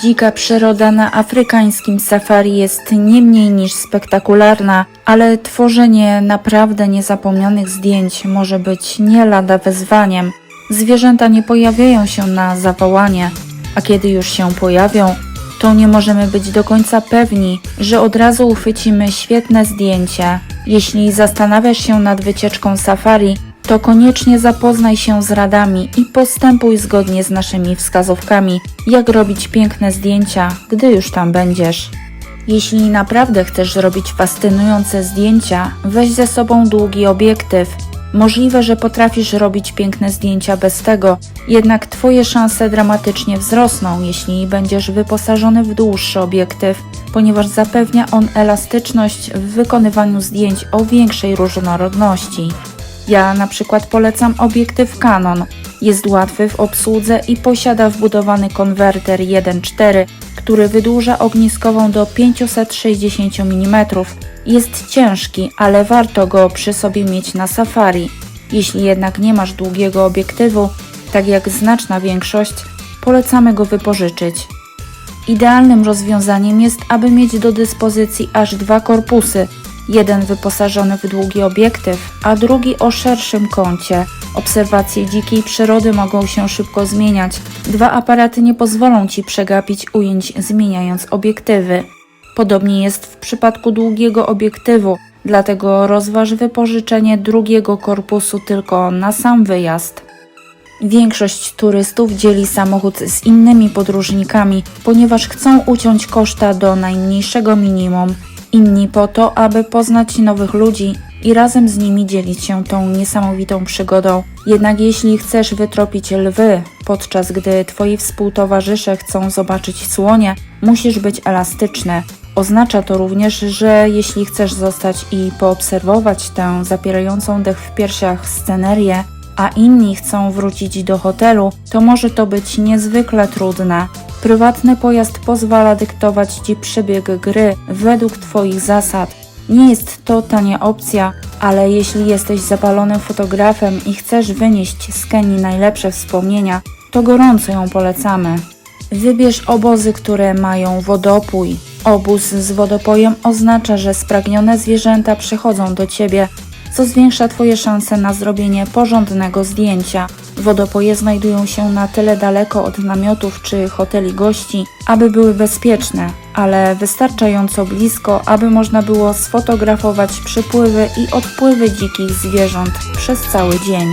Dzika przyroda na afrykańskim safari jest nie mniej niż spektakularna, ale tworzenie naprawdę niezapomnianych zdjęć może być nie lada wyzwaniem. Zwierzęta nie pojawiają się na zawołanie, a kiedy już się pojawią, to nie możemy być do końca pewni, że od razu uchwycimy świetne zdjęcie. Jeśli zastanawiasz się nad wycieczką safari, to koniecznie zapoznaj się z radami i postępuj zgodnie z naszymi wskazówkami, jak robić piękne zdjęcia, gdy już tam będziesz. Jeśli naprawdę chcesz robić fascynujące zdjęcia, weź ze sobą długi obiektyw. Możliwe, że potrafisz robić piękne zdjęcia bez tego, jednak Twoje szanse dramatycznie wzrosną, jeśli będziesz wyposażony w dłuższy obiektyw, ponieważ zapewnia on elastyczność w wykonywaniu zdjęć o większej różnorodności. Ja na przykład polecam obiektyw Canon. Jest łatwy w obsłudze i posiada wbudowany konwerter 1.4, który wydłuża ogniskową do 560 mm. Jest ciężki, ale warto go przy sobie mieć na safari. Jeśli jednak nie masz długiego obiektywu, tak jak znaczna większość, polecamy go wypożyczyć. Idealnym rozwiązaniem jest, aby mieć do dyspozycji aż dwa korpusy, jeden wyposażony w długi obiektyw, a drugi o szerszym kącie. Obserwacje dzikiej przyrody mogą się szybko zmieniać. Dwa aparaty nie pozwolą Ci przegapić ujęć zmieniając obiektywy. Podobnie jest w przypadku długiego obiektywu, dlatego rozważ wypożyczenie drugiego korpusu tylko na sam wyjazd. Większość turystów dzieli samochód z innymi podróżnikami, ponieważ chcą uciąć koszta do najmniejszego minimum. Inni po to, aby poznać nowych ludzi i razem z nimi dzielić się tą niesamowitą przygodą. Jednak jeśli chcesz wytropić lwy, podczas gdy twoi współtowarzysze chcą zobaczyć słonie, musisz być elastyczny. Oznacza to również, że jeśli chcesz zostać i poobserwować tę zapierającą dech w piersiach scenerię, a inni chcą wrócić do hotelu, to może to być niezwykle trudne. Prywatny pojazd pozwala dyktować Ci przebieg gry według Twoich zasad. Nie jest to tania opcja, ale jeśli jesteś zapalonym fotografem i chcesz wynieść z Kenii najlepsze wspomnienia, to gorąco ją polecamy. Wybierz obozy, które mają wodopój. Obóz z wodopojem oznacza, że spragnione zwierzęta przychodzą do Ciebie, co zwiększa Twoje szanse na zrobienie porządnego zdjęcia. Wodopoje znajdują się na tyle daleko od namiotów czy hoteli gości, aby były bezpieczne, ale wystarczająco blisko, aby można było sfotografować przypływy i odpływy dzikich zwierząt przez cały dzień.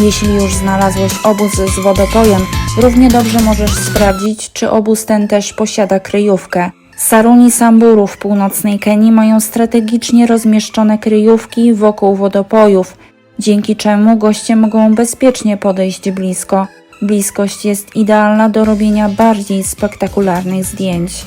Jeśli już znalazłeś obóz z wodopojem, równie dobrze możesz sprawdzić, czy obóz ten też posiada kryjówkę. Saruni Samburu w północnej Kenii mają strategicznie rozmieszczone kryjówki wokół wodopojów, dzięki czemu goście mogą bezpiecznie podejść blisko. Bliskość jest idealna do robienia bardziej spektakularnych zdjęć.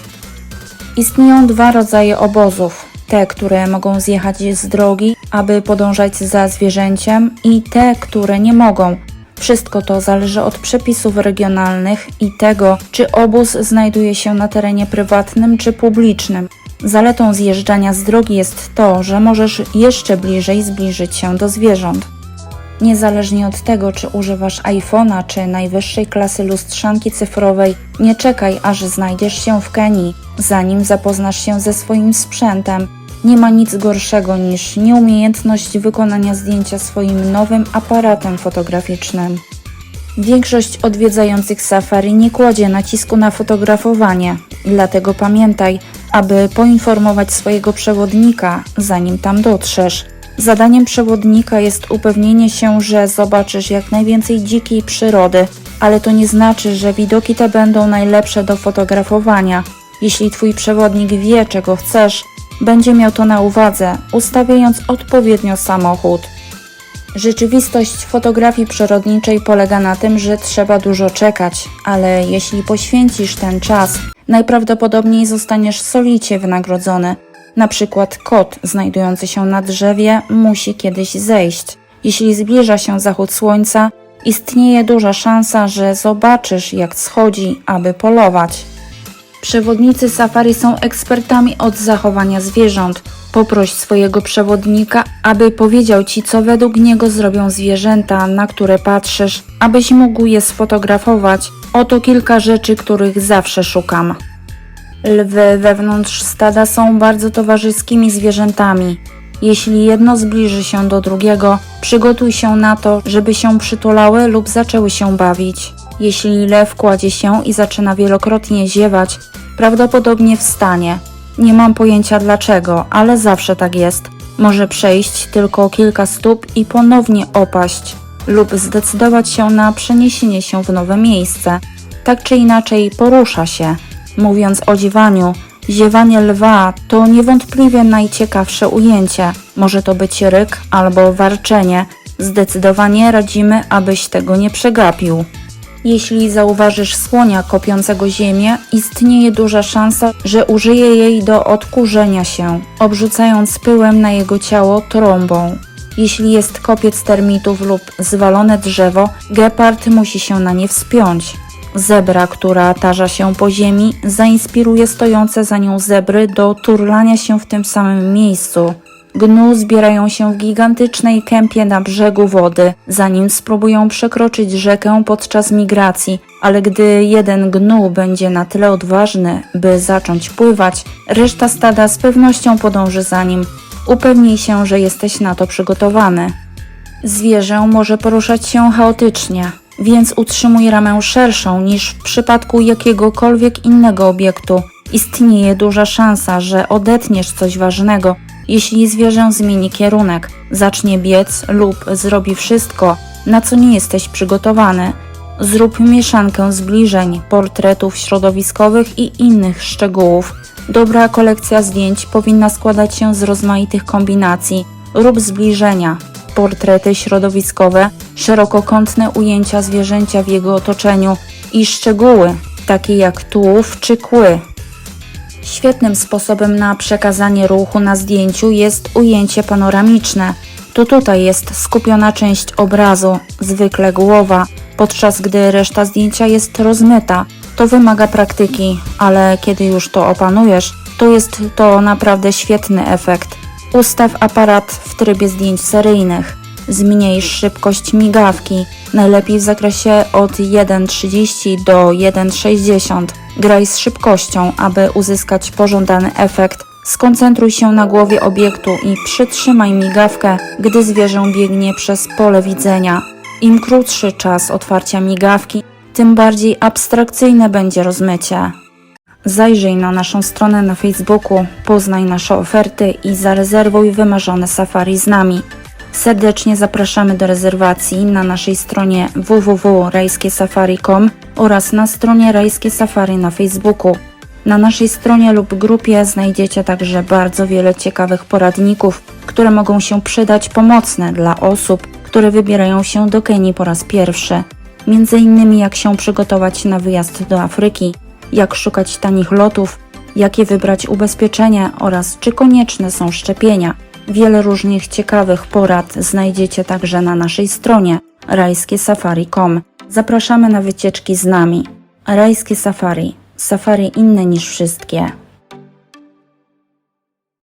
Istnieją dwa rodzaje obozów. Te, które mogą zjechać z drogi, aby podążać za zwierzęciem, i te, które nie mogą. Wszystko to zależy od przepisów regionalnych i tego, czy obóz znajduje się na terenie prywatnym czy publicznym. Zaletą zjeżdżania z drogi jest to, że możesz jeszcze bliżej zbliżyć się do zwierząt. Niezależnie od tego, czy używasz iPhone'a czy najwyższej klasy lustrzanki cyfrowej, nie czekaj, aż znajdziesz się w Kenii, zanim zapoznasz się ze swoim sprzętem. Nie ma nic gorszego niż nieumiejętność wykonania zdjęcia swoim nowym aparatem fotograficznym. Większość odwiedzających safari nie kładzie nacisku na fotografowanie, dlatego pamiętaj, aby poinformować swojego przewodnika, zanim tam dotrzesz. Zadaniem przewodnika jest upewnienie się, że zobaczysz jak najwięcej dzikiej przyrody, ale to nie znaczy, że widoki te będą najlepsze do fotografowania. Jeśli twój przewodnik wie, czego chcesz, będzie miał to na uwadze, ustawiając odpowiednio samochód. Rzeczywistość fotografii przyrodniczej polega na tym, że trzeba dużo czekać, ale jeśli poświęcisz ten czas, najprawdopodobniej zostaniesz solicie wynagrodzony. Na przykład kot znajdujący się na drzewie musi kiedyś zejść. Jeśli zbliża się zachód słońca, istnieje duża szansa, że zobaczysz jak schodzi, aby polować. Przewodnicy safari są ekspertami od zachowania zwierząt. Poproś swojego przewodnika, aby powiedział ci, co według niego zrobią zwierzęta, na które patrzysz, abyś mógł je sfotografować. Oto kilka rzeczy, których zawsze szukam. Lwy wewnątrz stada są bardzo towarzyskimi zwierzętami. Jeśli jedno zbliży się do drugiego, przygotuj się na to, żeby się przytulały lub zaczęły się bawić. Jeśli lew kładzie się i zaczyna wielokrotnie ziewać, prawdopodobnie wstanie. Nie mam pojęcia dlaczego, ale zawsze tak jest. Może przejść tylko kilka stóp i ponownie opaść, lub zdecydować się na przeniesienie się w nowe miejsce. Tak czy inaczej porusza się. Mówiąc o ziewaniu, ziewanie lwa to niewątpliwie najciekawsze ujęcie. Może to być ryk albo warczenie. Zdecydowanie radzimy, abyś tego nie przegapił. Jeśli zauważysz słonia kopiącego ziemię, istnieje duża szansa, że użyje jej do odkurzenia się, obrzucając pyłem na jego ciało trąbą. Jeśli jest kopiec termitów lub zwalone drzewo, gepard musi się na nie wspiąć. Zebra, która tarza się po ziemi, zainspiruje stojące za nią zebry do turlania się w tym samym miejscu. Gnu zbierają się w gigantycznej kępie na brzegu wody, zanim spróbują przekroczyć rzekę podczas migracji, ale gdy jeden gnu będzie na tyle odważny, by zacząć pływać, reszta stada z pewnością podąży za nim. Upewnij się, że jesteś na to przygotowany. Zwierzę może poruszać się chaotycznie, więc utrzymuj ramę szerszą niż w przypadku jakiegokolwiek innego obiektu. Istnieje duża szansa, że odetniesz coś ważnego, jeśli zwierzę zmieni kierunek, zacznie biec lub zrobi wszystko, na co nie jesteś przygotowany. Zrób mieszankę zbliżeń, portretów środowiskowych i innych szczegółów. Dobra kolekcja zdjęć powinna składać się z rozmaitych kombinacji. Rób zbliżenia, portrety środowiskowe, szerokokątne ujęcia zwierzęcia w jego otoczeniu i szczegóły, takie jak tułów czy kły. Świetnym sposobem na przekazanie ruchu na zdjęciu jest ujęcie panoramiczne. To tutaj jest skupiona część obrazu, zwykle głowa, podczas gdy reszta zdjęcia jest rozmyta. To wymaga praktyki, ale kiedy już to opanujesz, to jest to naprawdę świetny efekt. Ustaw aparat w trybie zdjęć seryjnych. Zmniejsz szybkość migawki, najlepiej w zakresie od 1,30 do 1,60. Graj z szybkością, aby uzyskać pożądany efekt. Skoncentruj się na głowie obiektu i przytrzymaj migawkę, gdy zwierzę biegnie przez pole widzenia. Im krótszy czas otwarcia migawki, tym bardziej abstrakcyjne będzie rozmycie. Zajrzyj na naszą stronę na Facebooku, poznaj nasze oferty i zarezerwuj wymarzone safari z nami. Serdecznie zapraszamy do rezerwacji na naszej stronie www.rajskiesafari.com oraz na stronie Rajskie Safari na Facebooku. Na naszej stronie lub grupie znajdziecie także bardzo wiele ciekawych poradników, które mogą się przydać pomocne dla osób, które wybierają się do Kenii po raz pierwszy. Między innymi jak się przygotować na wyjazd do Afryki, jak szukać tanich lotów, jakie wybrać ubezpieczenia oraz czy konieczne są szczepienia. Wiele różnych ciekawych porad znajdziecie także na naszej stronie rajskiesafari.com. Zapraszamy na wycieczki z nami. Rajskie Safari. Safari inne niż wszystkie.